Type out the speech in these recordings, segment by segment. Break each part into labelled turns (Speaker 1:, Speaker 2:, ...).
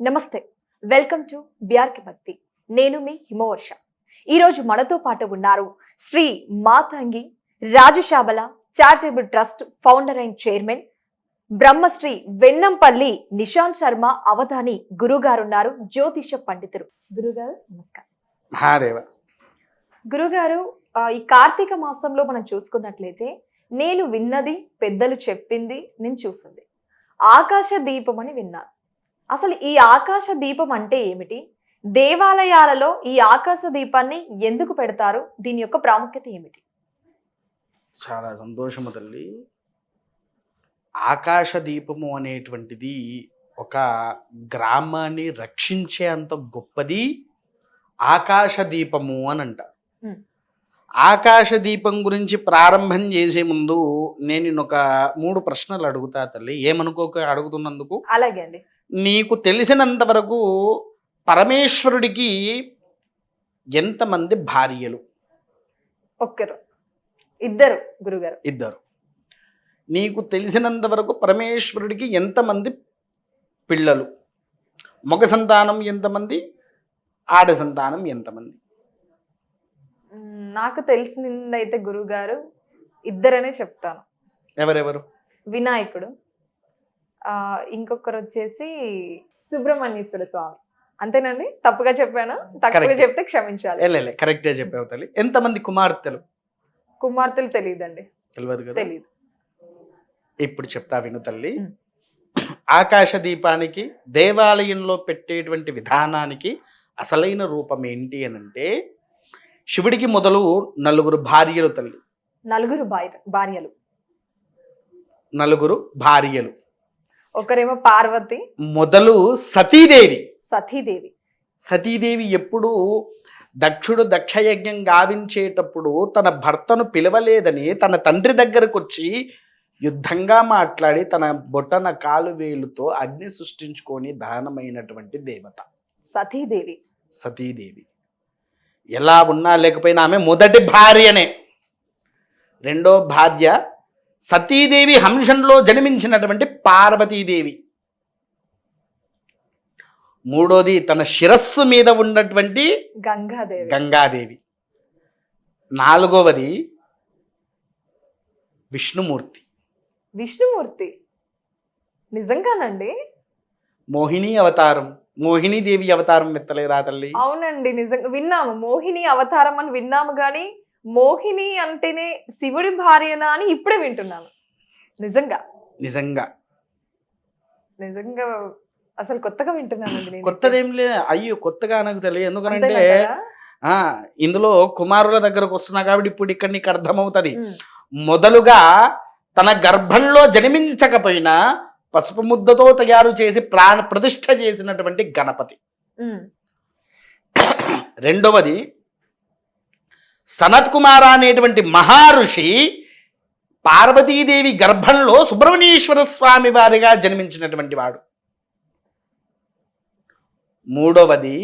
Speaker 1: నమస్తే. Welcome to బిఆర్కి భక్తి. నేను మీ హిమవర్ష. ఈరోజు మనతో పాటు ఉన్నారు Shri Matangi Rajashabala charitable trust founder and chairman Brahmashri Vennampalli Nishant Sharma Avadhani గురుగారు ఉన్నారు జ్యోతిష పండితులు. గురుగారు నమస్కారం.
Speaker 2: మహాదేవ.
Speaker 1: గురుగారు ఈ కార్తీక మాసంలో మనం చూసుకున్నట్లయితే నేను విన్నది పెద్దలు చెప్పింది నేను చూసింది. ఆకాశ దీపం అని విన్నాను. అసలు ఈ ఆకాశ దీపం అంటే ఏమిటి? దేవాలయాలలో ఈ ఆకాశ దీపాన్ని ఎందుకు పెడతారు? దీని యొక్క ప్రాముఖ్యత ఏమిటి?
Speaker 2: చాలా సంతోషము తల్లి. ఆకాశ దీపము అనేటువంటిది ఒక గ్రామాన్ని రక్షించే అంత గొప్పది ఆకాశ దీపము అని అంట
Speaker 1: Hmm.
Speaker 2: ఆకాశ దీపం గురించి ప్రారంభం చేసే ముందు నేను ఒక మూడు ప్రశ్నలు అడుగుతా తల్లి. ఏమనుకోక అడుగుతున్నందుకు?
Speaker 1: అలాగే అండి.
Speaker 2: నీకు తెలిసినంత వరకు పరమేశ్వరుడికి ఎంతమంది భార్యలు?
Speaker 1: ఒక్కరు. ఇద్దరు గురుగారు.
Speaker 2: ఇద్దరు. నీకు తెలిసినంత వరకు పరమేశ్వరుడికి ఎంతమంది పిల్లలు? మగ సంతానం ఎంతమంది? ఆడ సంతానం ఎంతమంది?
Speaker 1: నాకు తెలిసిందైతే గురుగారు ఇద్దరనే చెప్తాను.
Speaker 2: ఎవరెవరు?
Speaker 1: వినాయకుడు ఇంకొకరు వచ్చేసి సుబ్రహ్మణ్యేశ్వర స్వామి. అంతేనండి? తప్పుగా చెప్పాను? తప్పుగా
Speaker 2: Correct.
Speaker 1: చెప్తే క్షమించాలి.
Speaker 2: కరెక్టే చెప్పావు తల్లి. ఎంతమంది కుమార్తెలు?
Speaker 1: కుమార్తెలు తెలియదండి
Speaker 2: తెలియదు కదా?
Speaker 1: తెలియదు
Speaker 2: ఇప్పుడు చెప్తా విను తల్లి. ఆకాశ దీపానికి దేవాలయంలో పెట్టేటువంటి విధానానికి అసలైన రూపం ఏంటి అని అంటే శివుడికి మొదలు నలుగురు భార్యలు తల్లి.
Speaker 1: నలుగురు భార్య భార్యలు.
Speaker 2: నలుగురు భార్యలు.
Speaker 1: ఒకరేమో పార్వతి
Speaker 2: మొదలు సతీదేవి.
Speaker 1: సతీదేవి.
Speaker 2: సతీదేవి ఎప్పుడు దక్షుడు దక్షయజ్ఞం గావించేటప్పుడు తన భర్తను పిలవలేదని తన తండ్రి దగ్గరకు వచ్చి యుద్ధంగా మాట్లాడి తన బొటన కాలు వేలుతో అగ్ని సృష్టించుకొని దానమైనటువంటి దేవత.
Speaker 1: సతీదేవి.
Speaker 2: సతీదేవి. ఎలా ఉన్నా లేకపోయినా ఆమె మొదటి భార్యనే. రెండో భార్య సతీదేవి హంసంలో జన్మించినటువంటి పార్వతీదేవి. మూడోది తన శిరస్సు మీద ఉన్నటువంటి
Speaker 1: గంగాదేవి.
Speaker 2: గంగాదేవి. నాలుగవది విష్ణుమూర్తి.
Speaker 1: విష్ణుమూర్తి. నిజంగానండి?
Speaker 2: మోహిని అవతారం. మోహినీదేవి అవతారం ఎత్తలేదా తల్లి?
Speaker 1: అవునండి నిజంగా విన్నాము. మోహిని అవతారం అని విన్నాము కానీ మోహిని అంటేనే శివుడి భార్యనా అని ఇప్పుడే వింటున్నాను. నిజంగా.
Speaker 2: నిజంగా.
Speaker 1: నిజంగా అసలు కొత్తగా వింటున్నానండి నేను.
Speaker 2: కొత్తదేం లే అయ్యో కొత్తగా నాకు తెలియదు? ఆ ఇందులో కుమారుల దగ్గరకు వస్తున్నా కాబట్టి ఇప్పుడు ఇక్కడ నీకు అర్థమవుతుంది. మొదలుగా తన గర్భంలో జన్మించకపోయినా పసుపు ముద్దతో తయారు చేసి ప్రాణ ప్రతిష్ఠ చేసినటువంటి గణపతి. రెండవది సనత్ కుమార అనేటువంటి మహర్షి పార్వతీదేవి గర్భంలో సుబ్రహ్మణ్యేశ్వర స్వామి వారిగా జన్మించినటువంటి వాడు. మూడవది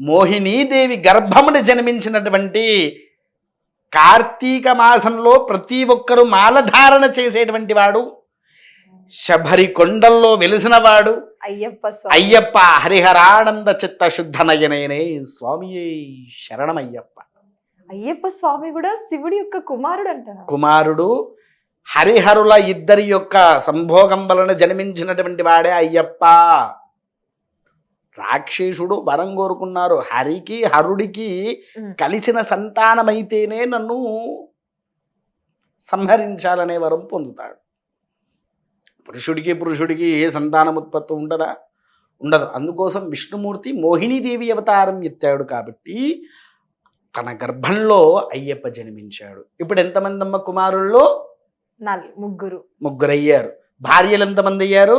Speaker 2: మోహినీదేవి గర్భమున జన్మించినటువంటి కార్తీక మాసంలో ప్రతి ఒక్కరూ మాలధారణ చేసేటువంటి వాడు శబరి కొండల్లో వెలిసినవాడు
Speaker 1: అయ్యప్ప
Speaker 2: అయ్యప్ప హరిహరానంద చిత్త శుద్ధనయనయనే స్వామి శరణమయ్యప్ప.
Speaker 1: అయ్యప్ప స్వామి కూడా శివుడి యొక్క కుమారుడు అంటారు
Speaker 2: కుమారుడు హరిహరుల ఇద్దరి యొక్క సంభోగం వలన జన్మించినటువంటి వాడే అయ్యప్ప. రాక్షసుడు వరం కోరుకున్నారు. హరికి హరుడికి. కలిసిన సంతానమైతేనే నన్ను సంహరించాలనే వరం పొందుతాడు. పురుషుడికి పురుషుడికి ఏ సంతానం ఉత్పత్తి ఉండదా? ఉండదు. అందుకోసం విష్ణుమూర్తి మోహినీదేవి అవతారం ఎత్తాడు కాబట్టి తన గర్భంలో అయ్యప్ప జన్మించాడు. ఇప్పుడు ఎంతమంది అమ్మ కుమారుల్లో?
Speaker 1: ముగ్గురు
Speaker 2: ముగ్గురు. అయ్యారు భార్యలు ఎంతమంది అయ్యారు?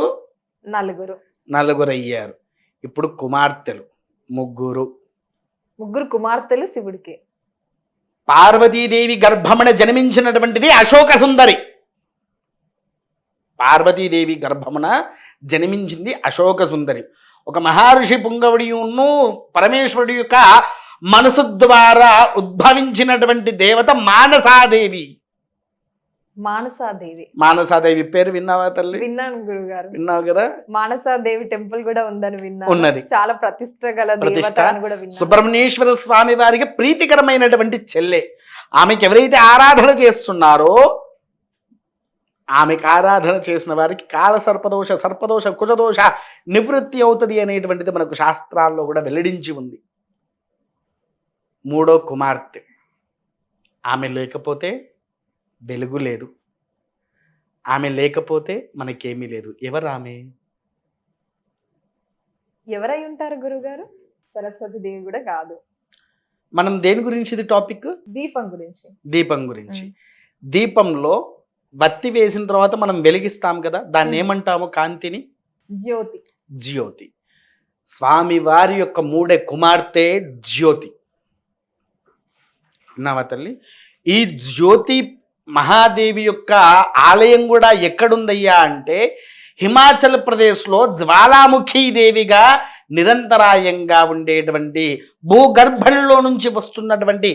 Speaker 1: నలుగురు.
Speaker 2: నలుగురు అయ్యారు ఇప్పుడు కుమార్తెలు ముగ్గురు.
Speaker 1: ముగ్గురు కుమార్తెలు శివుడికి.
Speaker 2: పార్వతీదేవి గర్భమున జన్మించినటువంటిది అశోక సుందరి. పార్వతీదేవి గర్భమున జన్మించింది అశోక సుందరి. ఒక మహర్షి పుంగవుడియును పరమేశ్వరుడి యొక్క మనసు ద్వారా ఉద్భవించినటువంటి దేవత మానసాదేవి.
Speaker 1: మానసాదేవి.
Speaker 2: మానసాదేవి పేరు విన్నావా తల్లి?
Speaker 1: విన్నాను గురుగారు.
Speaker 2: విన్నావు కదా?
Speaker 1: మానసాదేవి టెంపుల్ కూడా ఉందని విన్నాను.
Speaker 2: ఉన్నది.
Speaker 1: చాలా ప్రతిష్ట. గల
Speaker 2: ప్రతిష్ట. సుబ్రహ్మణ్యేశ్వర స్వామి వారికి ప్రీతికరమైనటువంటి చెల్లె. ఆమెకి ఎవరైతే ఆరాధన చేస్తున్నారో ఆమెకు ఆరాధన చేసిన వారికి కాల సర్పదోష సర్పదోష కుజదోష నివృత్తి అవుతుంది అనేటువంటిది మనకు శాస్త్రాల్లో కూడా వెల్లడించి ఉంది. మూడో కుమార్తె. ఆమె లేకపోతే వెలుగు లేదు. ఆమె లేకపోతే మనకేమీ లేదు. ఎవరు ఆమె?
Speaker 1: ఎవరై ఉంటారు గురుగారు? సరస్వతి దేవి కూడా కాదు.
Speaker 2: మనం దేని గురించి ఇది టాపిక్
Speaker 1: దీపం గురించి.
Speaker 2: దీపం గురించి. దీపంలో బత్తి వేసిన తర్వాత మనం వెలిగిస్తాం కదా దాన్ని. ఏమంటాము? కాంతిని?
Speaker 1: జ్యోతి.
Speaker 2: జ్యోతి. స్వామి వారి యొక్క మూడే కుమార్తె జ్యోతి. విన్నావా తల్లి? ఈ జ్యోతి మహాదేవి యొక్క ఆలయం కూడా ఎక్కడుందయ్యా అంటే హిమాచల్ ప్రదేశ్లో జ్వాలాముఖి దేవిగా నిరంతరాయంగా ఉండేటువంటి భూగర్భంలో నుంచి వస్తున్నటువంటి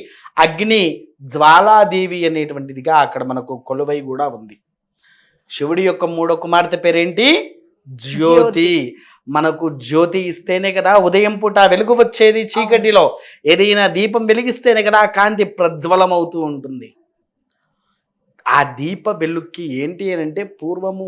Speaker 2: అగ్ని జ్వాలాదేవి అనేటువంటిదిగా అక్కడ మనకు కొలువై కూడా ఉంది. శివుడి యొక్క మూడో కుమార్తె పేరేంటి? జ్యోతి. మనకు జ్యోతి ఇస్తేనే కదా ఉదయం పూట వెలుగు వచ్చేది చీకటిలో. ఏదైనా దీపం వెలిగిస్తేనే కదా కాంతి ప్రజ్వలమవుతూ ఉంటుంది. ఆ దీప వెలుక్కి ఏంటి అని అంటే పూర్వము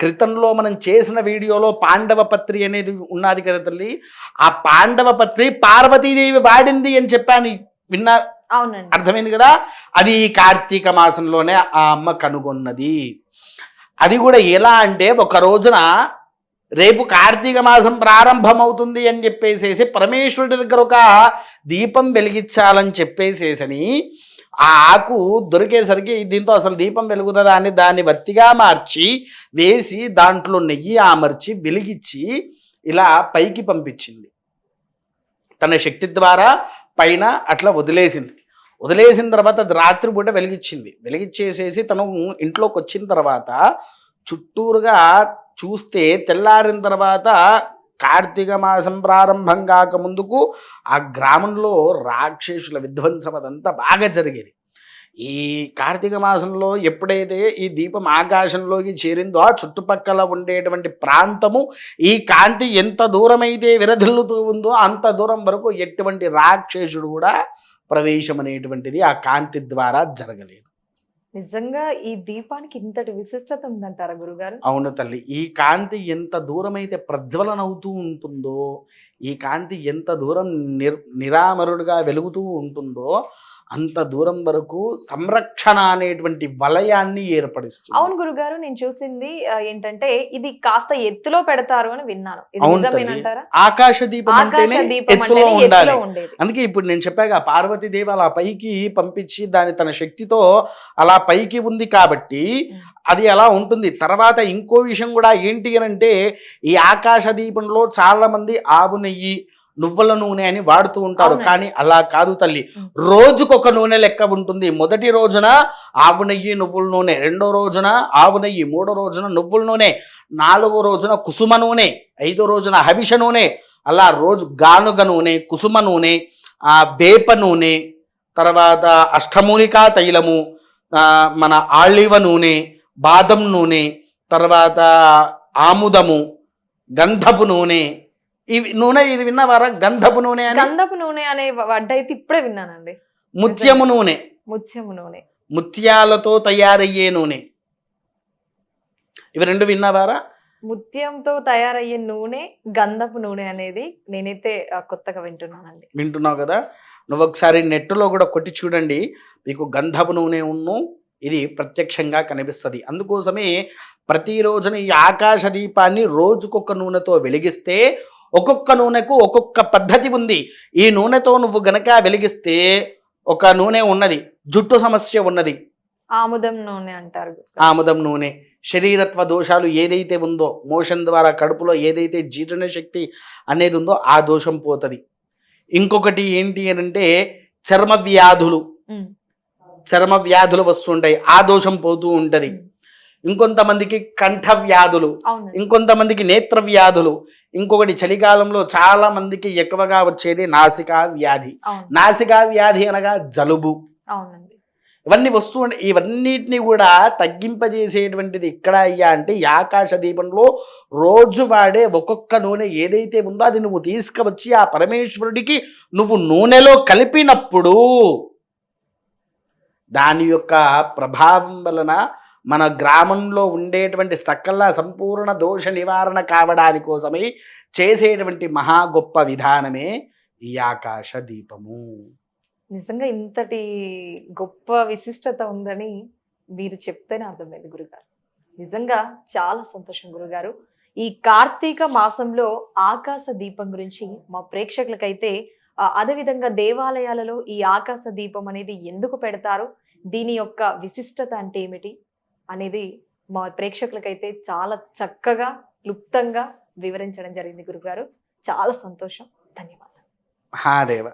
Speaker 2: క్రితంలో మనం చేసిన వీడియోలో పాండవ పత్రి అనేది ఉన్నది కదా తల్లి. ఆ పాండవ పత్రి పార్వతీదేవి వాడింది అని చెప్పాను. విన్నా?
Speaker 1: అవునండి.
Speaker 2: అర్థమైంది కదా? అది కార్తీక మాసంలోనే ఆ అమ్మ కనుగొన్నది. అది కూడా ఎలా అంటే ఒక రోజున రేపు కార్తీక మాసం ప్రారంభమవుతుంది అని చెప్పేసేసి పరమేశ్వరుడి దగ్గర ఒక దీపం వెలిగించాలని చెప్పేసేసని ఆ ఆకు దొరికేసరికి దీంతో అసలు దీపం వెలుగుతుందా అని దాన్ని వత్తిగా మార్చి వేసి దాంట్లో నెయ్యి ఆమర్చి వెలిగించి ఇలా పైకి పంపించింది. తన శక్తి ద్వారా పైన అట్లా వదిలేసింది. వదిలేసిన తర్వాత అది రాత్రిపూట వెలిగించింది. వెలిగించేసేసి తను ఇంట్లోకి వచ్చిన తర్వాత చుట్టూరుగా చూస్తే తెల్లారిన తర్వాత కార్తీక మాసం ప్రారంభం కాక ముందుకు ఆ గ్రామంలో రాక్షసుల విధ్వంసం అదంతా బాగా జరిగేది. ఈ కార్తీక మాసంలో ఎప్పుడైతే ఈ దీపం ఆకాశంలోకి చేరిందో ఆ చుట్టుపక్కల ఉండేటువంటి ప్రాంతము ఈ కాంతి ఎంత దూరమైతే విరధిల్లుతూ ఉందో అంత దూరం వరకు ఎటువంటి రాక్షసుడు కూడా ప్రవేశం అనేటువంటిది ఆ కాంతి ద్వారా జరగలేదు.
Speaker 1: నిజంగా ఈ దీపానికి ఇంతటి విశిష్టత ఉందంటారా గురుగారు?
Speaker 2: అవును తల్లి. ఈ కాంతి ఎంత దూరమైతే ప్రజ్వలనవుతూ ఉంటుందో ఈ కాంతి ఎంత దూరం నిర్ నిరామరుడుగా వెలుగుతూ ఉంటుందో అంత దూరం వరకు సంరక్షణ అనేటువంటి వలయాన్ని ఏర్పడిస్తుంది
Speaker 1: అవును గురుగారు నేను చూసింది ఏంటంటే ఇది కాస్త ఎత్తులో పెడతారు అని విన్నాను.
Speaker 2: ఆకాశ దీపం ఎత్తులో ఉండాలి. అందుకే ఇప్పుడు నేను చెప్పాగా పార్వతీదేవి అలా పైకి పంపించి దాని తన శక్తితో అలా పైకి ఉంది కాబట్టి. అది అలా ఉంటుంది? తర్వాత ఇంకో విషయం కూడా ఏంటి అని అంటే ఈ ఆకాశ దీపంలో చాలా మంది ఆవు నెయ్యి నువ్వుల నూనె అని వాడుతూ ఉంటారు. కానీ అలా కాదు తల్లి. రోజుకొక నూనె లెక్క ఉంటుంది. మొదటి రోజున ఆవు నెయ్యి నువ్వుల నూనె. రెండో రోజున ఆవు నెయ్యి. మూడో రోజున నువ్వుల నూనె. నాలుగో రోజున కుసుమ నూనె. ఐదో రోజున హవిష నూనె. అలా రోజు గానుగ నూనె కుసుమ నూనె ఆ వేప నూనె తర్వాత అష్టమూలికా తైలము మన ఆలివ నూనె బాదం నూనె తర్వాత ఆముదము గంధపు నూనె ఇవి నూనె ఇది విన్నవారా? గంధపు నూనె అని?
Speaker 1: గంధపు నూనె అనే వడ్డ అయితే ఇప్పుడే విన్నానండి.
Speaker 2: ముత్యము నూనె.
Speaker 1: ముత్యము నూనె.
Speaker 2: ముత్యాలతో తయారయ్యే నూనె. ఇవి రెండు విన్నవారా?
Speaker 1: ముత్యంతో తయారయ్యే నూనె గంధపు నూనె అనేది నేనైతే కొత్తగా వింటున్నానండి.
Speaker 2: వింటున్నావు కదా? నువ్వు ఒకసారి నెట్లో కూడా కొట్టి చూడండి. మీకు గంధపు నూనె ఉన్ను ఇది ప్రత్యక్షంగా కనిపిస్తుంది. అందుకోసమే ప్రతిరోజున ఈ ఆకాశ దీపాన్ని రోజుకొక నూనెతో వెలిగిస్తే ఒక్కొక్క నూనెకు ఒక్కొక్క పద్ధతి ఉంది. ఈ నూనెతో నువ్వు గనక వెలిగిస్తే ఒక నూనె ఉన్నది. జుట్టు సమస్య ఉన్నది.
Speaker 1: ఆముదం నూనె అంటారు
Speaker 2: ఆముదం నూనె. శరీరత్వ దోషాలు ఏదైతే ఉందో మోషన్ ద్వారా కడుపులో ఏదైతే జీర్ణ శక్తి అనేది ఉందో ఆ దోషం పోతుంది. ఇంకొకటి ఏంటి అని అంటే చర్మ వ్యాధులు. చర్మ వ్యాధులు వస్తుంటాయి. ఆ దోషం పోతూ ఉంటది. ఇంకొంతమందికి కంఠ వ్యాధులు. ఇంకొంతమందికి నేత్ర వ్యాధులు. ఇంకొకటి చలికాలంలో చాలా మందికి ఎక్కువగా వచ్చేది నాసికా వ్యాధి. నాసికా వ్యాధి అనగా జలుబు. ఇవన్నీ వస్తువు ఇవన్నిటిని కూడా తగ్గింపజేసేటువంటిది ఎక్కడ అయ్యా అంటే ఈ ఆకాశ దీపంలో రోజు వాడే ఒక్కొక్క నూనె ఏదైతే ఉందో అది నువ్వు తీసుకువచ్చి ఆ పరమేశ్వరుడికి నువ్వు నూనెలో కలిపినప్పుడు దాని యొక్క ప్రభావం వలన మన గ్రామంలో ఉండేటువంటి సకల సంపూర్ణ దోష నివారణ కావడాని కోసమై చేసేటువంటి మహా గొప్ప విధానమే ఈ ఆకాశ దీపము.
Speaker 1: నిజంగా ఇంతటి గొప్ప విశిష్టత ఉందని మీరు చెప్తేనే అర్థమైంది గురుగారు. నిజంగా చాలా సంతోషం గురుగారు. ఈ కార్తీక మాసంలో ఆకాశ దీపం గురించి మా ప్రేక్షకులకైతే అదేవిధంగా దేవాలయాలలో ఈ ఆకాశ దీపం అనేది ఎందుకు పెడతారు? దీని యొక్క విశిష్టత అంటే ఏమిటి? అనేది మా ప్రేక్షకులకైతే చాలా చక్కగా క్లుప్తంగా వివరించడం జరిగింది గురుగారు. చాలా సంతోషం. ధన్యవాదాలు.
Speaker 2: మహాదేవ.